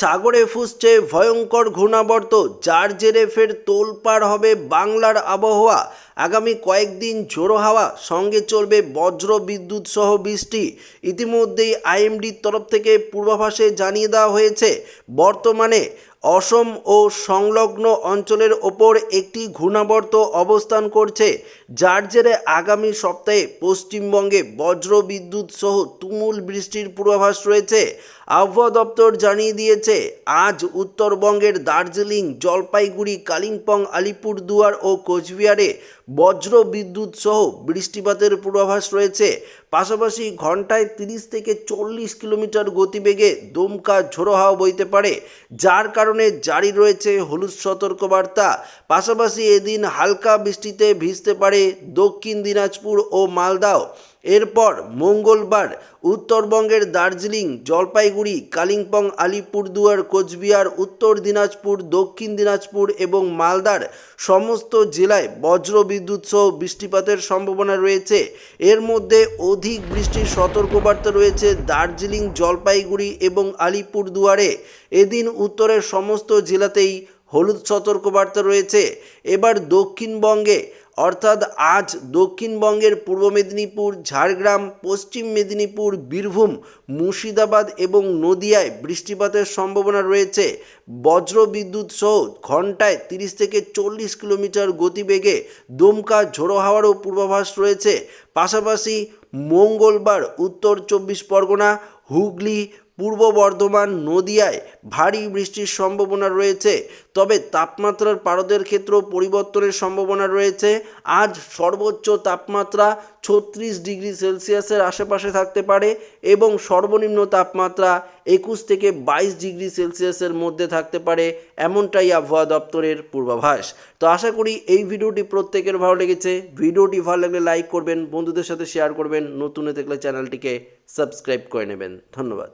সাগরে ফুসছে ভয়ঙ্কর ঘূর্ণাবর্ত, যার জেরে ফের তোলপাড় হবে বাংলার আবহাওয়া। আগামী কয়েকদিন ঝোড়ো হাওয়া, সঙ্গে চলবে বজ্র বিদ্যুৎ সহ বৃষ্টি। ইতিমধ্যেই আইএমডির তরফ থেকে পূর্বাভাসে জানিয়ে দেওয়া হয়েছে, বর্তমানে অসম ও সংলগ্ন অঞ্চলের ওপর একটি ঘূর্ণাবর্ত অবস্থান করছে, যার জেরে আগামী সপ্তাহে পশ্চিমবঙ্গে বজ্র বিদ্যুৎ সহ তুমুল বৃষ্টির পূর্বাভাস রয়েছে। আবহাওয়া দপ্তর জানিয়ে দিয়েছে, আজ উত্তরবঙ্গের দার্জিলিং, জলপাইগুড়ি, কালিম্পং, আলিপুরদুয়ার ও কোচবিহারে বজ্র বিদ্যুৎ সহ বৃষ্টিপাতের পূর্বাভাস রয়েছে। পাশাপাশি ঘন্টায় তিরিশ থেকে চল্লিশ কিলোমিটার গতিবেগে দমকা ঝোড়ো হাওয়া বইতে পারে, যার কারণে জারি রয়েছে হলুদ সতর্কবার্তা। পাশাপাশি এদিন হালকা বৃষ্টিতে ভিজতে পারে দক্ষিণ দিনাজপুর ও মালদাও। এরপর মঙ্গলবার উত্তরবঙ্গের দার্জিলিং, জলপাইগুড়ি, কালিম্পং, আলিপুরদুয়ার, কোচবিহার, উত্তর দিনাজপুর, দক্ষিণ দিনাজপুর এবং মালদার সমস্ত জেলায় বজ্রবিদ্যুৎ সহ বৃষ্টিপাতের সম্ভাবনা রয়েছে। এর মধ্যে অধিক বৃষ্টির সতর্কবার্তা রয়েছে দার্জিলিং, জলপাইগুড়ি এবং আলিপুরদুয়ারে। এদিন উত্তরের সমস্ত জেলাতেই হলুদ সতর্কবার্তা রয়েছে। এবার দক্ষিণবঙ্গে অর্থাৎ আজ দক্ষিণবঙ্গের পূর্ব মেদিনীপুর, ঝাড়গ্রাম, পশ্চিম মেদিনীপুর, বীরভূম, মুর্শিদাবাদ এবং নদিয়ায় বৃষ্টিপাতের সম্ভাবনা রয়েছে। বজ্র বিদ্যুৎ সহ ঘন্টায় তিরিশ থেকে চল্লিশ কিলোমিটার গতিবেগে দমকা ঝোড়ো হাওয়ারও পূর্বাভাস রয়েছে। পাশাপাশি মঙ্গলবার উত্তর চব্বিশ পরগনা, হুগলি পূর্ব বর্ধমান, নদিয়ায় ভারী বৃষ্টির সম্ভাবনা রয়েছে। তবে তাপমাত্রার পারদের ক্ষেত্রেও পরিবর্তনের সম্ভাবনা রয়েছে। আজ সর্বোচ্চ তাপমাত্রা ছত্রিশ ডিগ্রি সেলসিয়াসের আশেপাশে থাকতে পারে এবং সর্বনিম্ন তাপমাত্রা একুশ থেকে বাইশ ডিগ্রি সেলসিয়াসের মধ্যে থাকতে পারে, এমনটাই আবহাওয়া দপ্তরের পূর্বাভাস। তো আশা করি এই ভিডিওটি প্রত্যেকের ভালো লেগেছে। ভিডিওটি ভালো লাগলে লাইক করবেন, বন্ধুদের সাথে শেয়ার করবেন, নতুন থাকলে চ্যানেলটিকে সাবস্ক্রাইব করে নেবেন। ধন্যবাদ।